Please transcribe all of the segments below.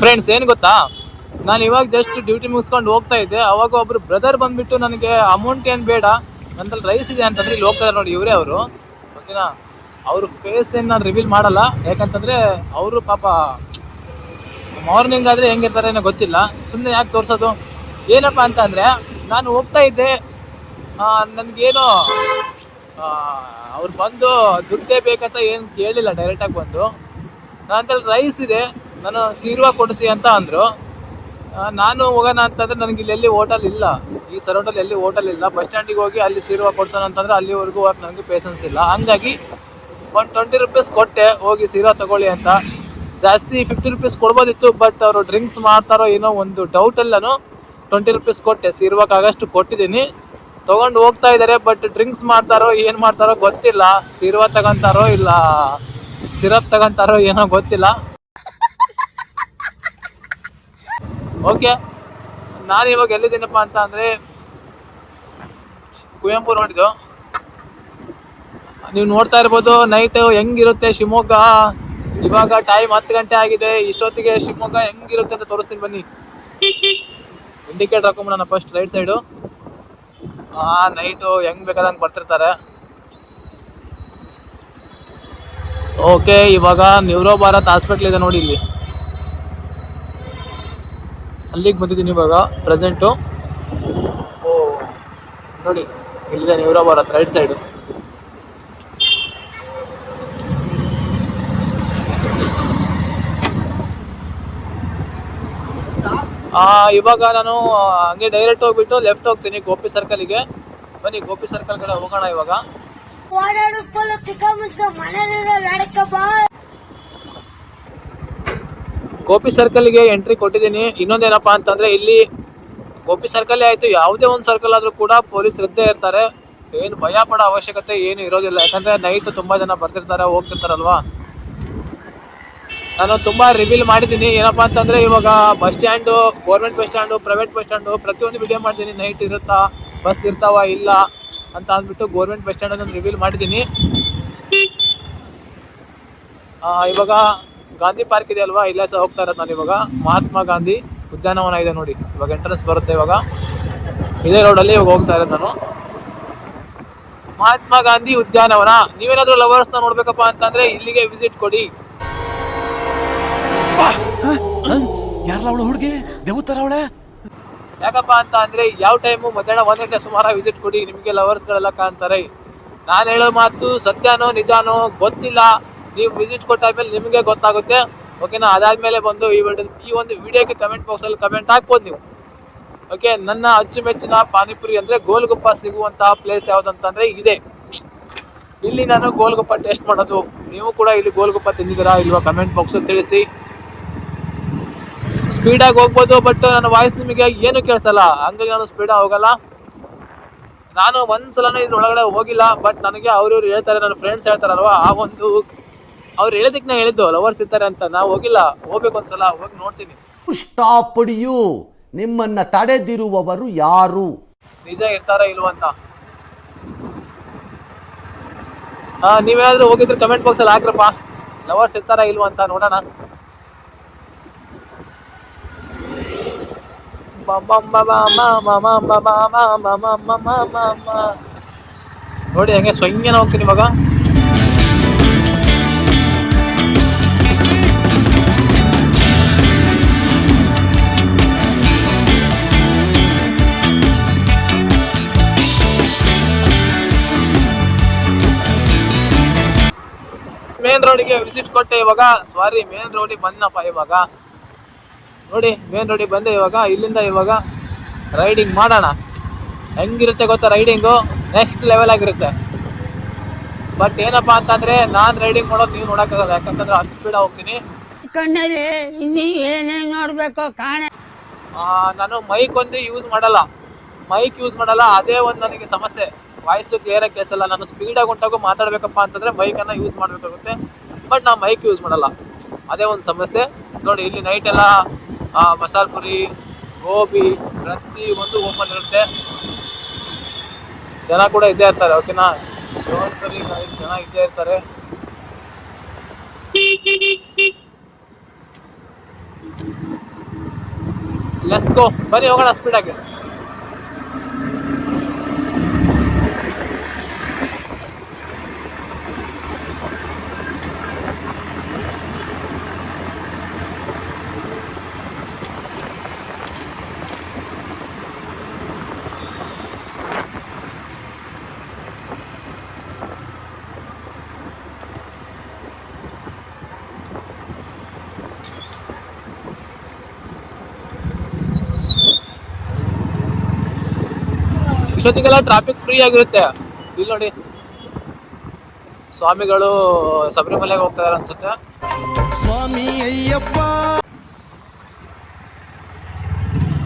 Friends ಏನು ಗೊತ್ತಾ? ನಾನು ಇವಾಗ ಜಸ್ಟ್ ಡ್ಯೂಟಿ ಮುಗಿಸ್ಕೊಂಡು ಹೋಗ್ತಾ ಇದ್ದೆ. ಅವಾಗ ಒಬ್ರು ಬ್ರದರ್ ಬಂದ್ಬಿಟ್ಟು ನನಗೆ ಅಮೌಂಟ್ ಏನು ಬೇಡ ನಂತಲ್ಲಿ ರೈಸ್ ಇದೆ ಅಂತಂದ್ರೆ ಇಲ್ಲಿ ಹೋಗ್ತಾರೆ ನೋಡಿ, ಇವರೇ ಅವರು. ಓಕೆನಾ ಅವ್ರ ಫೇಸ್ ಏನು ನಾನು ರಿವೀಲ್ ಮಾಡಲ್ಲ. ಯಾಕಂತಂದ್ರೆ ಅವರು ಪಾಪ ಮಾರ್ನಿಂಗ್ ಆದರೆ ಹೆಂಗಿರ್ತಾರೆ ಏನೋ ಗೊತ್ತಿಲ್ಲ. ಸುಮ್ಮನೆ ಯಾಕೆ ತೋರಿಸೋದು? ಏನಪ್ಪ ಅಂತ ಅಂದರೆ, ನಾನು ಹೋಗ್ತಾ ಇದ್ದೆ. ನನಗೇನೋ ಅವ್ರು ಬಂದು ದುಡ್ಡೇ ಬೇಕಂತ ಏನು ಕೇಳಿಲ್ಲ ಡೈರೆಕ್ಟಾಗಿ ಬಂದು. ನನ್ನಲ್ಲಿ ರೈಸ್ ಇದೆ. ನಾನು ಸೀರ್ವಾ ಕೊಡಿಸಿ ಅಂತ ಅಂದರು. ನಾನು ಹೋಗೋಣ ಅಂತಂದ್ರೆ ನನಗೆ ಇಲ್ಲಿ ಎಲ್ಲಿ ಹೋಟೆಲ್ ಇಲ್ಲ. ಈ ಸರೌಂಡಲ್ಲಿ ಎಲ್ಲಿ ಹೋಟೆಲ್ ಇಲ್ಲ. ಬಸ್ ಸ್ಟ್ಯಾಂಡಿಗೆ ಹೋಗಿ ಅಲ್ಲಿ ಸೀರ್ವಾ ಕೊಡ್ಸೋಣ ಅಂತಂದ್ರೆ ಅಲ್ಲಿವರೆಗೂ ನನಗೆ ಪೇಷನ್ಸ್ ಇಲ್ಲ. ಹಂಗಾಗಿ ಒಂದು ಟ್ವೆಂಟಿ ರುಪೀಸ್ ಕೊಟ್ಟೆ, ಹೋಗಿ ಸೀರಾ ತೊಗೊಳ್ಳಿ ಅಂತ. ಜಾಸ್ತಿ ಫಿಫ್ಟಿ ರುಪೀಸ್ ಕೊಡ್ಬೋದಿತ್ತು ಬಟ್ ಅವರು ಡ್ರಿಂಕ್ಸ್ ಮಾಡ್ತಾರೋ ಏನೋ ಒಂದು ಡೌಟಲ್ಲಿ ನಾನು ಟ್ವೆಂಟಿ ರುಪೀಸ್ ಕೊಟ್ಟೆ. ಸೀರ್ವಾಕಾಗಷ್ಟು ಕೊಟ್ಟಿದ್ದೀನಿ. ತೊಗೊಂಡು ಹೋಗ್ತಾ ಇದ್ದಾರೆ ಬಟ್ ಡ್ರಿಂಕ್ಸ್ ಮಾಡ್ತಾರೋ, ಏನು ಮಾಡ್ತಾರೋ ಗೊತ್ತಿಲ್ಲ. ಸೀರ್ವಾ ತಗೊಂತಾರೋ ಇಲ್ಲ, ಸಿರಪ್ ತಗೊಂತಾರೋ ಏನೋ ಗೊತ್ತಿಲ್ಲ. ಓಕೆ. ನಾನು ಇವಾಗ ಎಲ್ಲಿದ್ದೀನಪ್ಪ ಅಂತ ಅಂದರೆ ಕುವೆಂಪು ನೋಡಿದ್ದು ನೀವು ನೋಡ್ತಾ ಇರ್ಬೋದು ನೈಟ್ ಹೆಂಗಿರುತ್ತೆ ಶಿವಮೊಗ್ಗ? ಇವಾಗ ಟೈಮ್ ಹತ್ತು ಗಂಟೆ ಆಗಿದೆ. ಇಷ್ಟೊತ್ತಿಗೆ ಶಿವಮೊಗ್ಗ ಹೆಂಗಿರುತ್ತೆ ಅಂತ ತೋರಿಸ್ತೀನಿ ಬನ್ನಿ. ಇಂಡಿಕೇಟರ್ ಹಾಕೊಂಬಿಡೋಣ ಫಸ್ಟ್ ರೈಟ್ ಸೈಡು ಆ ನೈಟು ಹೆಂಗ್ ಬೇಕಾದಂಗೆ ಬರ್ತಿರ್ತಾರೆ. ಓಕೆ, ಇವಾಗ ನ್ಯೂರೋ ಭಾರತ್ ಹಾಸ್ಪಿಟ್ಲ್ ಇದೆ ನೋಡಿ ಇಲ್ಲಿ. ಅಲ್ಲಿಗೆ ಬಂದಿದ್ದೀನಿ ಇವಾಗ ಪ್ರೆಸೆಂಟು ಓ, ನೋಡಿ ಇಲ್ಲಿದೆ ನ್ಯೂರೋ ಹತ್ರ ರೈಟ್ ಸೈಡು ಇವಾಗ ನಾನು ಹಂಗೆ ಡೈರೆಕ್ಟ್ ಹೋಗ್ಬಿಟ್ಟು ಲೆಫ್ಟ್ ಹೋಗ್ತೀನಿ ಗೋಪಿ ಸರ್ಕಲ್ಗೆ ಬನ್ನಿ, ಗೋಪಿ ಸರ್ಕಲ್ ಕಡೆ ಹೋಗೋಣ ಇವಾಗ. ಗೋಪಿ ಸರ್ಕಲ್ಗೆ ಎಂಟ್ರಿ ಕೊಟ್ಟಿದ್ದೀನಿ. ಇನ್ನೊಂದೇನಪ್ಪ ಅಂತಂದ್ರೆ ಇಲ್ಲಿ ಗೋಪಿ ಸರ್ಕಲ್ ಆಯಿತು. ಯಾವುದೇ ಒಂದು ಸರ್ಕಲ್ ಆದ್ರೂ ಕೂಡ ಪೊಲೀಸ್ ಇದ್ದೇ ಇರ್ತಾರೆ. ಏನು ಭಯ ಪಡೋ ಅವಶ್ಯಕತೆ ಏನು ಇರೋದಿಲ್ಲ. ಯಾಕಂದ್ರೆ ನೈಟ್ ತುಂಬಾ ಜನ ಬರ್ತಿರ್ತಾರೆ, ಹೋಗ್ತಿರ್ತಾರಲ್ವಾ? ನಾನು ತುಂಬಾ ರಿವೀಲ್ ಮಾಡಿದ್ದೀನಿ. ಏನಪ್ಪಾ ಅಂತಂದ್ರೆ ಇವಾಗ bus stand government bus stand private bus stand ಪ್ರತಿಯೊಂದು ವಿಡಿಯೋ ಮಾಡ್ತೀನಿ. ನೈಟ್ ಇರುತ್ತಾ ಬಸ್ ಇರ್ತಾವ ಇಲ್ಲ ಅಂತ ಅಂದ್ಬಿಟ್ಟು ಗೌರ್ಮೆಂಟ್ ಬಸ್ ಸ್ಟ್ಯಾಂಡ್ ಅನ್ನು ರಿವೀಲ್ ಮಾಡಿದ್ದೀನಿ. ಇವಾಗ ಗಾಂಧಿ ಪಾರ್ಕ್ ಇದೆ ಅಲ್ವಾ? ಇಲ್ಲೇ ಸಹ ಹೋಗ್ತಾ ಇರೋದು ನಾನು ಇವಾಗ. ಮಹಾತ್ಮ ಗಾಂಧಿ ಉದ್ಯಾನವನ ಇದೆ ನೋಡಿ. ಇವಾಗ ಎಂಟ್ರೆನ್ಸ್ ಬರುತ್ತೆ ಇವಾಗ. ಇದೇ ರೋಡಲ್ಲಿ ಇವಾಗ ಹೋಗ್ತಾ ಇರೋದು ನಾನು. ಮಹಾತ್ಮ ಗಾಂಧಿ ಉದ್ಯಾನವನ. ನೀವೇನಾದ್ರೂ ಲವರ್ಸ್ನ ನೋಡ್ಬೇಕಪ್ಪ ಅಂತಂದ್ರೆ ಇಲ್ಲಿಗೆ ವಿಸಿಟ್ ಕೊಡಿ. ಯಾರಲ್ಲ ಅವಳು ಹುಡುಗಿ? ದೇವತರ ಅವಳೆ? ಯಾಕಪ್ಪ ಅಂತ ಅಂದ್ರೆ ಯಾವ ಟೈಮು ಮಧ್ಯಾಹ್ನ ಒಂದ್ ಗಂಟೆ ಸುಮಾರು ವಿಸಿಟ್ ಕೊಡಿ. ನಿಮಗೆ ಲವರ್ಸ್ಗಳೆಲ್ಲ ಕಾಣ್ತಾರೆ. ನಾನು ಹೇಳೋ ಮಾತು ಸತ್ಯನೋ ನಿಜಾನೋ ಗೊತ್ತಿಲ್ಲ. ನೀವು ವಿಸಿಟ್ ಕೊಟ್ಟ ಮೇಲೆ ನಿಮಗೆ ಗೊತ್ತಾಗುತ್ತೆ. ಓಕೆನಾ ಅದಾದ್ಮೇಲೆ ಬಂದು ಈ ಈ ಒಂದು ವಿಡಿಯೋಗೆ ಕಮೆಂಟ್ ಬಾಕ್ಸಲ್ಲಿ ಕಮೆಂಟ್ ಹಾಕ್ಬೋದು ನೀವು. ಓಕೆ ನನ್ನ ಅಚ್ಚುಮೆಚ್ಚಿನ ಪಾನಿಪುರಿ ಅಂದ್ರೆ ಗೋಲ್ಗುಪ್ಪ ಸಿಗುವಂತಹ ಪ್ಲೇಸ್ ಯಾವ್ದಂತಂದ್ರೆ ಇದೆ. ಇಲ್ಲಿ ನಾನು ಗೋಲ್ಗುಪ್ಪ ಟೇಸ್ಟ್ ಮಾಡೋದು. ನೀವು ಕೂಡ ಇಲ್ಲಿ ಗೋಲ್ಗುಪ್ಪ ತಿಂದಿದ್ದೀರಾ ಇಲ್ವಾ ಕಮೆಂಟ್ ಬಾಕ್ಸಲ್ಲಿ ತಿಳಿಸಿ. ಸ್ಪೀಡಾಗಿ ಹೋಗ್ಬೋದು ಬಟ್ ನನ್ನ ವಾಯ್ಸ್ ನಿಮಗೆ ಏನು ಕೇಳಿಸಲ್ಲ. ಹಂಗಾಗಿ ನಾನು ಸ್ಪೀಡಾಗಿ ಹೋಗಲ್ಲ. ನಾನು ಒಂದ್ಸಲನೂ ಇದ್ರೊಳಗಡೆ ಹೋಗಿಲ್ಲ ಬಟ್ ನನಗೆ ಅವ್ರಿವ್ರು ಹೇಳ್ತಾರೆ, ನನ್ನ ಫ್ರೆಂಡ್ಸ್ ಹೇಳ್ತಾರಲ್ವ, ಆ ಒಂದು ಅವ್ರು ಹೇಳಿದಕ್ಕೆ ನಾನು ಹೇಳಿದ್ದು ಲವರ್ಸ್ ಇರ್ತಾರೆ ಅಂತ. ನಾ ಹೋಗಿಲ್ಲ ಹೋಗ್ಬೇಕು ಒಂದ್ಸಲ ಹೋಗಿ ನೋಡ್ತೀನಿ. ಸ್ಟಾಪ್ ಯು ನಿಮ್ಮನ್ನ ತಡೆದಿರುವವರು ಯಾರು? ನಿಜ ಇರ್ತಾರ ಇಲ್ವಂತ ಹಾ ನೀವೇನಾದ್ರೂ ಹೋಗಿದ್ರೆ ಕಮೆಂಟ್ ಬಾಕ್ಸ್ ಅಲ್ಲಿ ಹಾಕ್ರಪ್ಪ. ಲವರ್ಸ್ ಇರ್ತಾರ ಇಲ್ವಂತ ಅಂತ ನೋಡೋಣ. ಬಂ ಬಂ ಬ ಬ ಮ ಮ ಮ ಬ ಬ ಮ ಮ ಮ ಮ ಮ ಮ ಮ. ನೋಡಿ ಹಂಗೆ ಸ್ವಯ್ಯನ ಹೋಗ್ತೀನಿ ಇವಾಗ ರೋಡಿಗೆ ವಿಸಿಟ್ ಕೊಟ್ಟೆ ಇವಾಗ. ಸಾರಿ ಮೇನ್ ರೋಡಿಗೆ ಬಂದಪ್ಪ ಇವಾಗ. ನೋಡಿ ಮೇನ್ ರೋಡಿಗೆ ಬಂದೆ ಇವಾಗ. ಇಲ್ಲಿಂದ ಇವಾಗ ರೈಡಿಂಗ್ ಮಾಡೋಣ. ಹೆಂಗಿರುತ್ತೆ ಗೊತ್ತಾ ರೈಡಿಂಗು ನೆಕ್ಸ್ಟ್ ಲೆವೆಲ್ ಆಗಿರುತ್ತೆ. ಬಟ್ ಏನಪ್ಪಾ ಅಂತಂದ್ರೆ ನಾನ್ ರೈಡಿಂಗ್ ಮಾಡೋದು ನೀವು ನೋಡಕ್ಕಾಗಲ್ಲ. ಯಾಕಂತಂದ್ರೆ ಅಷ್ಟು ಸ್ಪೀಡ್ ಹೋಗ್ತೀನಿ. ಕಣ್ಣಲ್ಲಿ ಇನ್ನೀ ಏನೇನ್ ನೋಡಬೇಕು ಕಾಣ. ನಾನು ಮೈಕ್ ಒಂದು ಯೂಸ್ ಮಾಡಲ್ಲ. ಮೈಕ್ ಯೂಸ್ ಮಾಡಲ್ಲ. ಅದೇ ಒಂದು ನನಗೆ ಸಮಸ್ಯೆ. ವಾಯ್ಸು ಕ್ಲಿಯರಾಗಿ ಕೇಳಿಸಲ್ಲ. ನಾನು ಸ್ಪೀಡಾಗಿ ಹೊಂಟಾಗು ಮಾತಾಡಬೇಕಪ್ಪ ಅಂತಂದ್ರೆ ಮೈಕನ್ನು ಯೂಸ್ ಮಾಡಬೇಕಾಗುತ್ತೆ. ಬಟ್ ನಾ ಮೈಕ್ ಯೂಸ್ ಮಾಡಲ್ಲ. ಅದೇ ಒಂದು ಸಮಸ್ಯೆ. ನೋಡಿ ಇಲ್ಲಿ ನೈಟ್ ಎಲ್ಲ ಆ, ಮಸಾಲೆ ಪುರಿ ಗೋಬಿ ಪ್ರತಿ ಒಂದು ಓಪನ್ ಇರುತ್ತೆ. ಜನ ಕೂಡ ಇದ್ದೇ ಇರ್ತಾರೆ ಓಕೆನಾ ಸರಿ ಜನ ಇದ್ದೇ ಇರ್ತಾರೆ. ಲೆಸ್ಕೋ ಬನ್ನಿ ಹೋಗೋಣ ಸ್ಪೀಡಾಗಿ ಇಷ್ಟೊತ್ತಿಗೆಲ್ಲ ಟ್ರಾಫಿಕ್ ಫ್ರೀ ಆಗಿರುತ್ತೆ. ಇಲ್ಲಿ ನೋಡಿ. ಸ್ವಾಮಿಗಳು ಶಬರಿಮಲೆಗೆ ಹೋಗ್ತಾರೆ ಅನ್ಸುತ್ತೆ. ಸ್ವಾಮಿ ಅಯ್ಯಪ್ಪ.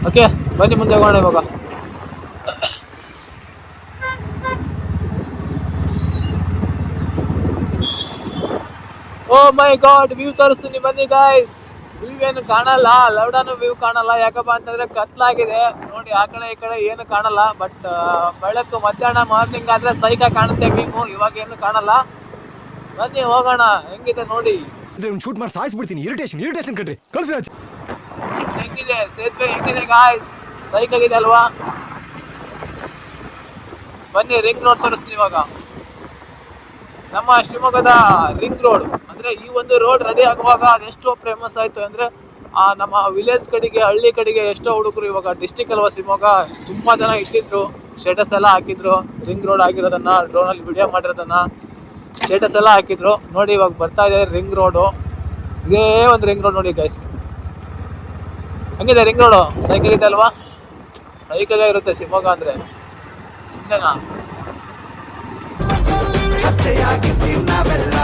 ಓಕೆ ಬನ್ನಿ ಮುಂದೆ ಹೋಗೋಣ ಇವಾಗ. ಓ ಮೈ ಗಾಡ್ ವ್ಯೂ ತೋರಿಸ್ತೀನಿ ಬನ್ನಿ ಗಾಯ್ಸ್ ಏನು ಕಾಣಲ್ಲ ಲೌಡಾನು ವ್ಯೂ ಕಾಣಲ್ಲ ಯಾಕಪ್ಪ ಅಂತಂದ್ರೆ ಕತ್ಲಾಗಿದೆ. ನೋಡಿ ಆ ಕಡೆ ಈ ಕಡೆ ಏನು ಕಾಣಲ್ಲ ಬಟ್ ಬೆಳಕು ಮಧ್ಯಾಹ್ನ ಮಾರ್ನಿಂಗ್ ಆದ್ರೆ ಸೈಕ ಕಾಣುತ್ತೆ ವ್ಯೂ ಇವಾಗ ಏನು ಕಾಣಲ್ಲ. ಬನ್ನಿ ಹೋಗೋಣ. ಹೆಂಗಿದೆ ನೋಡಿ. ಶೂಟ್ ಮಾಡಿ ಸಾಯಿಸ್ಬಿಡ್ತೀನಿ ಇರಿಟೇಷನ್ ಇರಿಟೇಷನ್ ಕಣ್ರಿ. ಕಳ್ಸಿ ಹೆಂಗಿದೆ? ಸೇತುವೆ ಹೆಂಗಿದೆ ಗಾಯ್ಸ್ ಸೈಕ್ ಆಗಿದೆ ಅಲ್ವಾ? ಬನ್ನಿ ರಿಂಗ್ ರೋಡ್ ತೋರಿಸ್ತೀನಿ ಇವಾಗ. ನಮ್ಮ ಶಿವಮೊಗ್ಗದ ರಿಂಗ್ ರೋಡ್, ಅಂದ್ರೆ ಈ ಒಂದು ರೋಡ್ ರೆಡಿ ಆಗುವಾಗ ಅದೆಷ್ಟೋ ಫೇಮಸ್ ಆಯ್ತು ಅಂದ್ರೆ, ಆ ನಮ್ಮ ವಿಲೇಜ್ ಕಡೆಗೆ, ಹಳ್ಳಿ ಕಡೆಗೆ ಎಷ್ಟೋ ಹುಡುಗರು ಇವಾಗ ಡಿಸ್ಟಿಕ್ ಅಲ್ವಾ ಶಿವಮೊಗ್ಗ, ತುಂಬಾ ಜನ ಇಟ್ಟಿದ್ರು ಸ್ಟೇಟಸ್ ಎಲ್ಲ ಹಾಕಿದ್ರು. ರಿಂಗ್ ರೋಡ್ ಆಗಿರೋದನ್ನ ಡ್ರೋನ್ ಅಲ್ಲಿ ವಿಡಿಯೋ ಮಾಡಿರೋದನ್ನ ಸ್ಟೇಟಸ್ ಎಲ್ಲ ಹಾಕಿದ್ರು. ನೋಡಿ, ಇವಾಗ ಬರ್ತಾ ಇದೆ ರಿಂಗ್ ರೋಡು. ಇದೇ ಒಂದು ರಿಂಗ್ ರೋಡ್ ನೋಡಿ ಗೈಸ್ ಹಂಗಿದೆ ರಿಂಗ್ ರೋಡು? ಸೈಕಲ್ ಇದೆ ಅಲ್ವಾ? ಸೈಕಲ್ ಇರುತ್ತೆ ಶಿವಮೊಗ್ಗ ಅಂದ್ರೆ. ಸುಮ್ಮನೆನಾ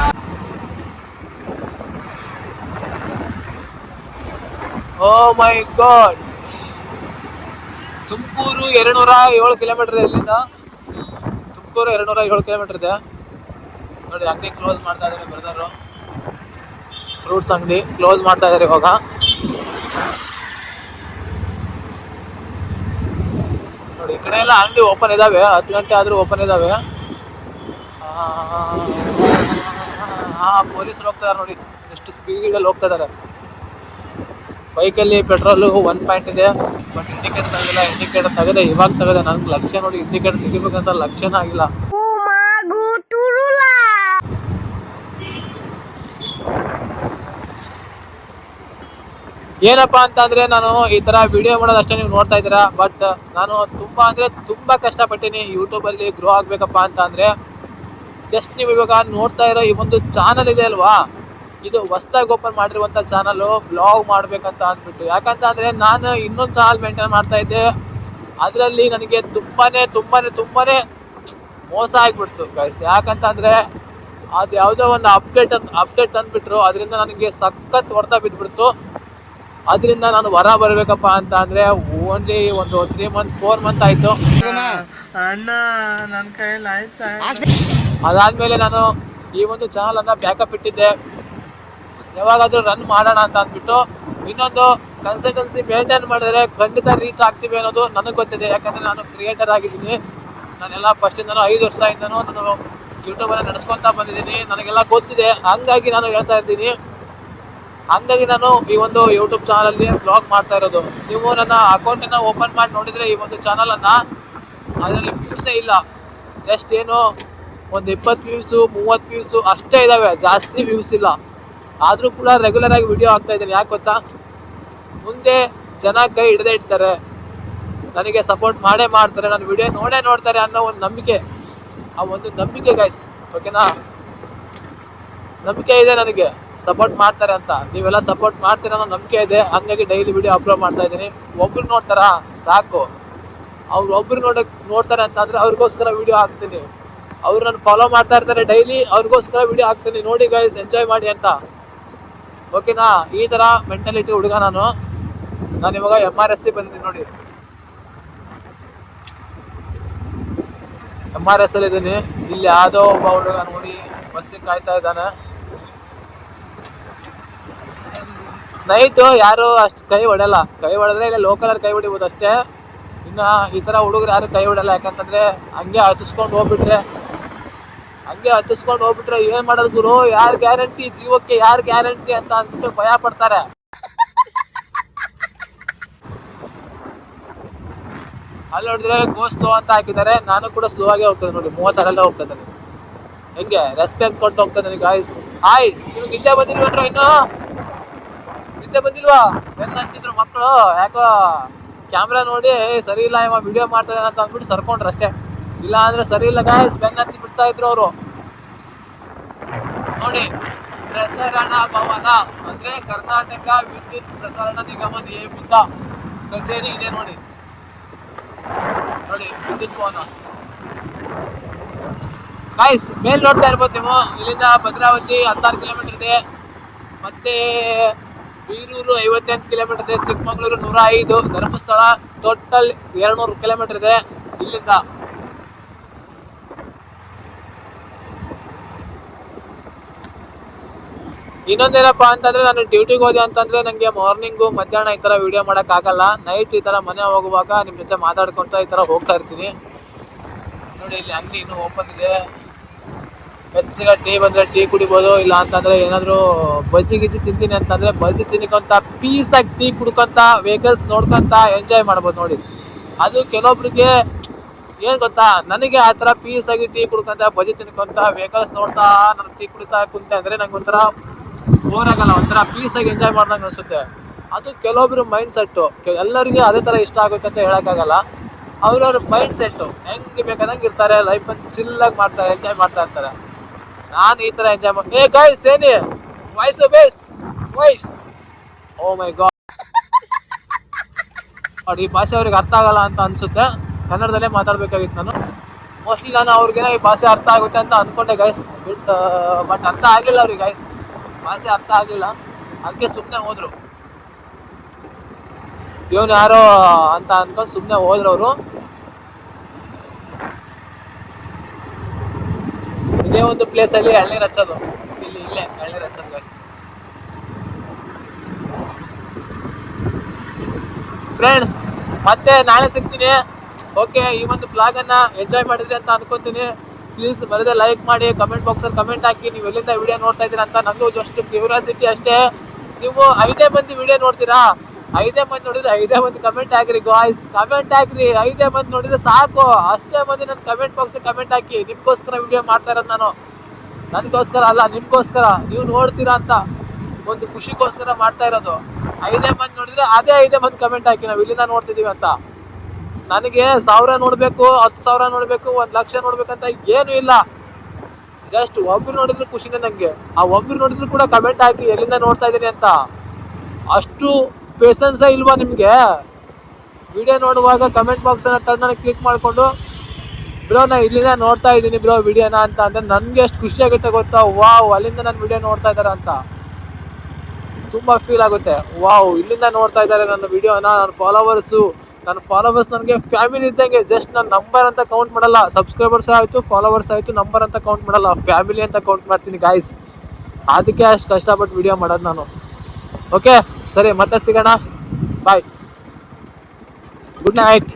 ಓ ಮೈ ಗಾಡ್. ತುಮಕೂರು ಎರಡ್ನೂರ ಏಳು ಕಿಲೋಮೀಟರ್ ಇಲ್ಲಿಂದ. ತುಮಕೂರು ಎರಡ್ನೂರ ಏಳು ಕಿಲೋಮೀಟರ್ ಇದೆ. ನೋಡಿ ಅಂಗಡಿ ಕ್ಲೋಸ್ ಮಾಡ್ತಾ ಇದ್ದಾರೆ ಬ್ರದರು ಫ್ರೂಟ್ಸ್ ಅಂಗಡಿ. ಕ್ಲೋಸ್ ಮಾಡ್ತಾ ಇದಾರೆ ಇವಾಗ. ನೋಡಿ, ಈ ಕಡೆ ಎಲ್ಲ ಅಂಗಡಿ ಓಪನ್ ಇದಾವೆ. ಹತ್ತು ಗಂಟೆ ಆದ್ರೂ ಓಪನ್ ಇದಾವೆ. ಹಾ ಪೊಲೀಸರು ಹೋಗ್ತಾರೆ ನೋಡಿ. ಎಷ್ಟು ಸ್ಪೀಡಲ್ಲಿ ಹೋಗ್ತಾ ಬೈಕಲ್ಲಿ ಪೆಟ್ರೋಲು ಒನ್ ಪಾಯಿಂಟ್ ಇದೆ ಬಟ್ ಇಂಡಿಕೇಟರ್ ತೆಗಿಲ್ಲ ಇಂಡಿಕೇಟರ್ ತೆಗೆದೆ, ಇವಾಗ ತೆಗೆದೆ. ನನ್ಗೆ ಲಕ್ಷ್ಯ ನೋಡಿ ಇಂಡಿಕೇಟರ್ ತೆಗಿಬೇಕಂತ ಲಕ್ಷ್ಯನ ಆಗಿಲ್ಲ. ಏನಪ್ಪಾ ಅಂತ ಅಂದ್ರೆ ನಾನು ಈ ತರ ವಿಡಿಯೋ ಮಾಡೋದು ಅಷ್ಟೇ ನೀವು ನೋಡ್ತಾ ಇದ್ದೀರಾ ಬಟ್ ನಾನು ತುಂಬಾ ಅಂದ್ರೆ ತುಂಬಾ ಕಷ್ಟಪಟ್ಟಿನಿ. ಯೂಟ್ಯೂಬಲ್ಲಿ ಗ್ರೋ ಆಗ್ಬೇಕಪ್ಪ ಅಂತ ಅಂದ್ರೆ ಜಸ್ಟ್ ನೀವು ಇವಾಗ ನೋಡ್ತಾ ಇರೋ ಈ ಒಂದು ಚಾನಲ್ ಇದೆ ಅಲ್ವಾ? ಇದು ಹೊಸದಾಗಿ ಓಪನ್ ಮಾಡಿರುವಂತ ಚಾನಲ್ ಬ್ಲಾಗ್ ಮಾಡಬೇಕಂತ ಅಂದ್ಬಿಟ್ಟು. ಯಾಕಂತ ಅಂದ್ರೆ ನಾನು ಇನ್ನೊಂದು ಚಾನಲ್ ಮೇಂಟೈನ್ ಮಾಡ್ತಾ ಇದ್ದೆ. ಅದರಲ್ಲಿ ನನಗೆ ತುಂಬಾನೇ ತುಂಬಾನೇ ತುಂಬಾನೇ ಮೋಸ ಆಗ್ಬಿಡ್ತು ಗೈಸ್ ಯಾಕಂತ ಅಂದ್ರೆ ಅದು ಯಾವುದೋ ಒಂದು ಅಪ್ಡೇಟ್ ಅಂತ ಅಪ್ಡೇಟ್ ತಂದ್ಬಿಟ್ರು. ಅದರಿಂದ ನನಗೆ ಸಖತ್ ಹೊಡೆತ ಬಿದ್ದುಬಿಡ್ತು ಅದರಿಂದ ನಾನು ಹೊರ ಬರಬೇಕಪ್ಪ ಅಂತ ಅಂದರೆ ಓನ್ಲಿ ಒಂದು ತ್ರೀ ಮಂತ್ ಫೋರ್ ಮಂತ್ ಆಯ್ತು. ಅಣ್ಣ ನನ್ನ ಕೈಯಲ್ಲಿ ಆಯ್ತಾ? ಅದಾದ್ಮೇಲೆ ನಾನು ಈ ಒಂದು ಚಾನಲನ್ನು ಬ್ಯಾಕಪ್ ಇಟ್ಟಿದ್ದೆ. ಯಾವಾಗಾದರೂ ರನ್ ಮಾಡೋಣ ಅಂತ ಅಂದ್ಬಿಟ್ಟು ಇನ್ನೊಂದು ಕನ್ಸಲ್ಟೆನ್ಸಿ ಮೇಂಟೈನ್ ಮಾಡಿದರೆ ಖಂಡಿತ ರೀಚ್ ಆಗ್ತೀವಿ ಅನ್ನೋದು ನನಗೆ ಗೊತ್ತಿದೆ. ಯಾಕಂದ್ರೆ ನಾನು ಕ್ರಿಯೇಟರ್ ಆಗಿದ್ದೀನಿ. ನಾನೆಲ್ಲ ಫಸ್ಟಿಂದನೂ ಐದು ವರ್ಷದಿಂದನೂ ನಾನು ಯೂಟ್ಯೂಬನ್ನು ನಡೆಸ್ಕೊತಾ ಬಂದಿದ್ದೀನಿ. ನನಗೆಲ್ಲ ಗೊತ್ತಿದೆ. ಹಂಗಾಗಿ ನಾನು ಹೇಳ್ತಾ ಇದ್ದೀನಿ ಹಂಗಾಗಿ ನಾನು ಈ ಒಂದು ಯೂಟ್ಯೂಬ್ ಚಾನಲಲ್ಲಿ ಬ್ಲಾಗ್ ಮಾಡ್ತಾ ಇರೋದು. ನೀವು ನನ್ನ ಅಕೌಂಟನ್ನು ಓಪನ್ ಮಾಡಿ ನೋಡಿದರೆ ಈ ಒಂದು ಚಾನಲನ್ನು ಅದರಲ್ಲಿ ವ್ಯೂಸೇ ಇಲ್ಲ. ಜಸ್ಟ್ ಏನು ಒಂದು ಇಪ್ಪತ್ತು ವ್ಯೂಸು ಮೂವತ್ತು ವ್ಯೂಸು ಅಷ್ಟೇ ಇದ್ದಾವೆ ಜಾಸ್ತಿ ವ್ಯೂಸ್ ಇಲ್ಲ. ಆದರೂ ಕೂಡ ರೆಗ್ಯುಲರ್ ಆಗಿ ವಿಡಿಯೋ ಆಗ್ತಾ ಇದ್ದೀನಿ. ಯಾಕೆ ಗೊತ್ತಾ? ಮುಂದೆ ಜನ ಕೈ ಹಿಡದೇ ಇಡ್ತಾರೆ ನನಗೆ ಸಪೋರ್ಟ್ ಮಾಡೇ ಮಾಡ್ತಾರೆ. ನಾನು ವಿಡಿಯೋ ನೋಡೇ ನೋಡ್ತಾರೆ ಅನ್ನೋ ಒಂದು ನಂಬಿಕೆ. ಆ ಒಂದು ನಂಬಿಕೆ ಗೈಸ್ ಓಕೆನಾ ನಂಬಿಕೆ ಇದೆ ನನಗೆ. ಸಪೋರ್ಟ್ ಮಾಡ್ತಾರೆ ಅಂತ. ನೀವೆಲ್ಲ ಸಪೋರ್ಟ್ ಮಾಡ್ತೀರ ಅನ್ನೋ ನಂಬಿಕೆ ಇದೆ. ಹಂಗಾಗಿ ಡೈಲಿ ವಿಡಿಯೋ ಅಪ್ಲೋಡ್ ಮಾಡ್ತಾ ಇದ್ದೀನಿ. ಒಬ್ರು ನೋಡ್ತಾರಾ? ಸಾಕು. ಅವ್ರು ಒಬ್ರು ನೋಡಕ್ ನೋಡ್ತಾರೆ ಅಂತ ಅವ್ರಿಗೋಸ್ಕರ ವಿಡಿಯೋ ಹಾಕ್ತೀನಿ. ಅವ್ರು ನನ್ನ ಫಾಲೋ ಮಾಡ್ತಾ ಇರ್ತಾರೆ ಡೈಲಿ ಅವ್ರಿಗೋಸ್ಕರ ವಿಡಿಯೋ ಹಾಕ್ತೀನಿ. ನೋಡಿ ಗೈಸ್ ಎಂಜಾಯ್ ಮಾಡಿ ಅಂತ. ಓಕೆನಾ ಈ ತರ ಮೆಂಟಾಲಿಟಿ ಹುಡುಗ ನಾನು. ನಾನು ಇವಾಗ ಎಂ ಆರ್ ಎಸ್ ಬಂದಿದ್ದೀನಿ ನೋಡಿ. ಎಂ ಆರ್ ಎಸ್ ಅಲ್ಲಿ ಇದ್ದೀನಿ. ಇಲ್ಲಿ ಯಾವುದೋ ಒಬ್ಬ ಹುಡುಗ ನೋಡಿ, ಬಸ್ಸಿಗೆ ಕಾಯ್ತಾ ಇದ್ದಾನೆ. ನೈಟು ಯಾರು ಅಷ್ಟು ಕೈ ಹೊಡೆಯಲ್ಲ ಕೈ ಹೊಡೆದ್ರೆ ಇಲ್ಲ ಲೋಕಲಲ್ಲಿ ಕೈ ಹೊಡಿಬೋದು ಅಷ್ಟೇ. ಇನ್ನು ಈ ಥರ ಹುಡುಗರು ಯಾರು ಕೈ ಹೊಡೆಯಲ್ಲ ಯಾಕಂತಂದರೆ ಹಂಗೆ ಹತ್ತಿಸ್ಕೊಂಡು ಹೋಗ್ಬಿಟ್ರೆ ಹಂಗೆ ಹತ್ತಿಸ್ಕೊಂಡು ಹೋಗ್ಬಿಟ್ರೆ ಏನ್ ಮಾಡೋದು ಗುರು? ಯಾರ್ ಗ್ಯಾರಂಟಿ ಜೀವಕ್ಕೆ ಯಾರ್ ಗ್ಯಾರಂಟಿ ಅಂತ ಅಂದ್ಬಿಟ್ಟು ಭಯ ಪಡ್ತಾರೆ. ಅಲ್ಲಿ ನೋಡಿದ್ರೆ ಗೋ ಸ್ಲೋ ಅಂತ ಹಾಕಿದ್ದಾರೆ. ನಾನು ಕೂಡ ಸ್ಲೋ ಆಗೇ ಹೋಗ್ತದೆ ನೋಡಿ, ಮೂವತ್ತಾರಲ್ಲೇ ಹೋಗ್ತದೆ ಹೆಂಗೆ? ರೆಸ್ಪೆಕ್ಟ್ ಕೊಟ್ಟು ಹೋಗ್ತದೆ ಗಾಯ್ಸ್ ಹಾಯ್ ನಿಮ್ಗೆ ನಿದ್ದೆ ಬಂದಿಲ್ವೇನ್ರ ಇನ್ನು? ನಿದ್ದೆ ಬಂದಿಲ್ವಾ? ಹೆಂಗ್ ಅಂತಿದ್ರು ಮಕ್ಕಳು? ಯಾಕೋ ಕ್ಯಾಮ್ರಾ ನೋಡಿ ಸರಿ ಇಲ್ಲ, ಇವ ವಿಡಿಯೋ ಮಾಡ್ತಾ ಅಂತ ಅಂದ್ಬಿಟ್ಟು ಸರ್ಕೊಂಡ್ರು ಅಷ್ಟೇ. ಇಲ್ಲ ಅಂದ್ರೆ ಸರಿ ಇಲ್ಲ ಗಾಯ್ಸ್ ಬೆನ್ನ ಹತ್ತಿ ಬಿಡ್ತಾ ಇದ್ರು ಅವರು. ನೋಡಿ, ಪ್ರಸರಣ ಭವನ, ಅಂದ್ರೆ ಕರ್ನಾಟಕ ವಿದ್ಯುತ್ ಪ್ರಸರಣ ನಿಗಮ ನಿಯಮಿತ ಕಚೇರಿ ಇದೆ ನೋಡಿ. ನೋಡಿ, ವಿದ್ಯುತ್ ಭವನ. ಗಾಯ್ಸ್ ಮೇಲ್ ನೋಡ್ತಾ ಇರ್ಬೋದು ನೀವು. ಇಲ್ಲಿಂದ ಭದ್ರಾವತಿ ಹತ್ತಾರು ಕಿಲೋಮೀಟರ್ ಇದೆ. ಮತ್ತೆ ಬೀರೂರು ಐವತ್ತೆಂಟು ಕಿಲೋಮೀಟರ್ ಇದೆ. ಚಿಕ್ಕಮಗಳೂರು ನೂರ ಐದು. ಧರ್ಮಸ್ಥಳ ಟೋಟಲ್ ಎರಡ್ನೂರು ಕಿಲೋಮೀಟರ್ ಇದೆ ಇಲ್ಲಿಂದ. ಇನ್ನೊಂದೇನಪ್ಪ ಅಂತಂದ್ರೆ ನಾನು ಡ್ಯೂಟಿಗೆ ಹೋದೆ ಅಂತಂದ್ರೆ ನಂಗೆ ಮಾರ್ನಿಂಗು ಮಧ್ಯಾಹ್ನ ಈ ತರ ವಿಡಿಯೋ ಮಾಡಕ್ ಆಗಲ್ಲ. ನೈಟ್ ಈ ತರ ಮನೆ ಹೋಗುವಾಗ ನಿಮ್ ಜೊತೆ ಮಾತಾಡ್ಕೊಂತ ಈ ತರ ಹೋಗ್ತಾ ಇರ್ತೀನಿ. ನೋಡಿ ಇಲ್ಲಿ ಅಂಗಡಿ ಇನ್ನೂ ಓಪನ್ ಇದೆ. ಬೆಚ್ಚಗ ಟೀ ಬಂದ್ರೆ ಟೀ ಕುಡಿಬೋದು, ಇಲ್ಲ ಅಂತಂದ್ರೆ ಏನಾದ್ರು ಬಜ್ಜಿ ಗಿಜ್ಜಿ ತಿಂತೀನಿ ಅಂತಂದ್ರೆ ಬಜ್ಜಿ ತಿನ್ಕೊಂತ ಪೀಸ್ ಆಗಿ ಟೀ ಕುಡ್ಕೊಂತ ವೆಹಿಕಲ್ಸ್ ನೋಡ್ಕೊಂತ ಎಂಜಾಯ್ ಮಾಡ್ಬೋದು ನೋಡಿ. ಅದು ಕೆಲವೊಬ್ರಿಗೆ ಏನ್ ಗೊತ್ತಾ, ನನಗೆ ಆ ಥರ ಪೀಸ್ ಆಗಿ ಟೀ ಕುಡ್ಕೊಂತ, ಬಜ್ಜಿ ತಿನ್ಕೊಂತ ವೆಹಿಕಲ್ಸ್ ನೋಡ್ತಾ, ನಾನು ಟೀ ಕುಡಿತಾ ಕುಂತೆ ಅಂದ್ರೆ ನಂಗೆ ಒಂಥರ ಬೋರ್ ಆಗಲ್ಲ ಒಂಥರ ಪೀಸ್ ಆಗಿ ಎಂಜಾಯ್ ಮಾಡ್ದಂಗೆ ಅನ್ಸುತ್ತೆ. ಅದು ಕೆಲವೊಬ್ರು ಮೈಂಡ್ ಸೆಟ್ಟು ಎಲ್ಲರಿಗೂ ಅದೇ ಥರ ಇಷ್ಟ ಆಗುತ್ತೆ ಅಂತ ಹೇಳೋಕ್ಕಾಗಲ್ಲ. ಅವ್ರವ್ರ ಮೈಂಡ್ ಸೆಟ್ಟು ಹೆಂಗೆ ಬೇಕಾದಂಗೆ ಇರ್ತಾರೆ ಲೈಫ್ ಚಿಲ್ಲಾಗಿ ಮಾಡ್ತಾರೆ ಎಂಜಾಯ್ ಮಾಡ್ತಾ ಇರ್ತಾರೆ. ನಾನು ಈ ಥರ ಎಂಜಾಯ್ ಮಾಡಿ ಏ ಗೈಸ್ ಏನಿ? Voice bass voice oh my god ಈ ಭಾಷೆ ಅವ್ರಿಗೆ ಅರ್ಥ ಆಗಲ್ಲ ಅಂತ ಅನ್ಸುತ್ತೆ. ಕನ್ನಡದಲ್ಲೇ ಮಾತಾಡ್ಬೇಕಾಗಿತ್ತು ನಾನು. ಮೋಸ್ಟ್ಲಿ ನಾನು ಅವ್ರಿಗೇನೋ ಈ ಭಾಷೆ ಅರ್ಥ ಆಗುತ್ತೆ ಅಂತ ಅಂದ್ಕೊಂಡೆ ಗೈಸ್ ಬಟ್ ಬಟ್ ಅರ್ಥ ಆಗಿಲ್ಲ ಅವ್ರಿಗೆ ಗೈಸ್ ಭಾಷೆ ಅರ್ಥ ಆಗಲಿಲ್ಲ. ಅದಕ್ಕೆ ಸುಮ್ಮನೆ ಹೋದರು. ಇವನು ಯಾರೋ ಅಂತ ಅನ್ಕೊಂಡು ಸುಮ್ಮನೆ ಅವರು ಇದೇ ಒಂದು ಪ್ಲೇಸ್ ಅಲ್ಲಿ ಎಳ್ನೀರು ಹಚ್ಚೋದು ಇಲ್ಲಿ, ಇಲ್ಲೇ ಎಳ್ನೀರು ಹಚ್ಚೋದು ಗಾಯ್ಸ್ ಫ್ರೆಂಡ್ಸ್ ಮತ್ತೆ ನಾಳೆ ಸಿಗ್ತೀನಿ. ಓಕೆ ಈ ಒಂದು ಬ್ಲಾಗನ್ನು ಎಂಜಾಯ್ ಮಾಡಿದ್ರಿ ಅಂತ ಅನ್ಕೋತೀನಿ. ಪ್ಲೀಸ್ ಬರದೆ ಲೈಕ್ ಮಾಡಿ ಕಮೆಂಟ್ ಬಾಕ್ಸ್ ಅಲ್ಲಿ ಕಮೆಂಟ್ ಹಾಕಿ, ನೀವು ಎಲ್ಲಿಂದ ವಿಡಿಯೋ ನೋಡ್ತಾ ಇದ್ದೀರಾ ಅಂತ ನನಗೂ ಜಸ್ಟ್ ಕ್ಯೂರಿಯಾಸಿಟಿ ಅಷ್ಟೇ. ನೀವು ಐದೇ ಮಂದಿ ವಿಡಿಯೋ ನೋಡ್ತೀರಾ? ಐದೇ ಮಂದಿ ನೋಡಿದ್ರೆ ಐದೇ ಮಂದಿ ಕಮೆಂಟ್ ಹಾಕಿರಿ ಗಾಯ್ಸ್ ಕಮೆಂಟ್ ಹಾಕಿರಿ, ಐದೇ ಮಂದಿ ನೋಡಿದ್ರೆ ಸಾಕು. ಅಷ್ಟೇ ಮಂದಿ ನನ್ನ ಕಮೆಂಟ್ ಬಾಕ್ಸ್ ಕಮೆಂಟ್ ಹಾಕಿ, ನಿಮ್ಗೋಸ್ಕರ ವಿಡಿಯೋ ಮಾಡ್ತಾ ಇರೋದು ನಾನು. ನನಗೋಸ್ಕರ ಅಲ್ಲ, ನಿಮ್ಗೋಸ್ಕರ. ನೀವು ನೋಡ್ತೀರಾ ಅಂತ ಒಂದು ಖುಷಿಗೋಸ್ಕರ ಮಾಡ್ತಾ ಇರೋದು. ಐದೇ ಮಂದಿ ನೋಡಿದ್ರೆ ಅದೇ ಐದೇ ಮಂದಿ ಕಮೆಂಟ್ ಹಾಕಿ, ನಾವು ಇಲ್ಲಿಂದ ನೋಡ್ತಿದೀವಿ ಅಂತ. ನನಗೆ ಸಾವಿರ ನೋಡಬೇಕು, ಹತ್ತು ಸಾವಿರ ನೋಡಬೇಕು, ಒಂದು ಲಕ್ಷ ನೋಡ್ಬೇಕಂತ ಏನು ಇಲ್ಲ. ಜಸ್ಟ್ ಒಬ್ರು ನೋಡಿದ್ರು ಖುಷಿನೇ ನನಗೆ ಆ ಒಬ್ರು ನೋಡಿದ್ರು ಕೂಡ ಕಮೆಂಟ್ ಹಾಕಿ ಎಲ್ಲಿಂದ ನೋಡ್ತಾ ಇದೀನಿ ಅಂತ. ಅಷ್ಟು ಪೇಷನ್ಸೇ ಇಲ್ವಾ ನಿಮಗೆ? ವಿಡಿಯೋ ನೋಡುವಾಗ ಕಮೆಂಟ್ ಬಾಕ್ಸ್ ಅನ್ನ ಟರ್ನ್ ಕ್ಲಿಕ್ ಮಾಡ್ಕೊಂಡು, ಬ್ರೋ, ನಾ ಇಲ್ಲಿಂದ ನೋಡ್ತಾ ಇದ್ದೀನಿ ಬ್ರೋ ವಿಡಿಯೋನ ಅಂತ ಅಂದರೆ ನನಗೆ ಎಷ್ಟು ಖುಷಿ ಆಗುತ್ತೆ ಗೊತ್ತಾ? ವಾವ್ ಅಲ್ಲಿಂದ ನಾನು ವಿಡಿಯೋ ನೋಡ್ತಾ ಇದ್ದಾರೆ ಅಂತ. ತುಂಬಾ ಫೀಲ್ ಆಗುತ್ತೆ. ವಾವ್ ಇಲ್ಲಿಂದ ನೋಡ್ತಾ ಇದ್ದಾರೆ ನನ್ನ ವಿಡಿಯೋನ ನನ್ನ ಫಾಲೋವರ್ಸು ನನ್ನ ಫಾಲೋವರ್ಸ್ ನನಗೆ ಫ್ಯಾಮಿಲಿ ಇದ್ದಂಗೆ ಜಸ್ಟ್ ನನ್ನ ನಂಬರ್ ಅಂತ ಕೌಂಟ್ ಮಾಡಲ್ಲ. ಸಬ್ಸ್ಕ್ರೈಬರ್ಸ್ ಆಯಿತು ಫಾಲೋವರ್ಸ್ ಆಯಿತು ನಂಬರ್ ಅಂತ ಕೌಂಟ್ ಮಾಡಲ್ಲ. ಫ್ಯಾಮಿಲಿ ಅಂತ ಕೌಂಟ್ ಮಾಡ್ತೀನಿ ಗಾಯ್ಸ್ ಅದಕ್ಕೆ ಅಷ್ಟು ಕಷ್ಟಪಟ್ಟು ವಿಡಿಯೋ ಮಾಡೋದು ನಾನು. ಓಕೆ ಸರಿ, ಮತ್ತೆ ಸಿಗೋಣ. Bye good night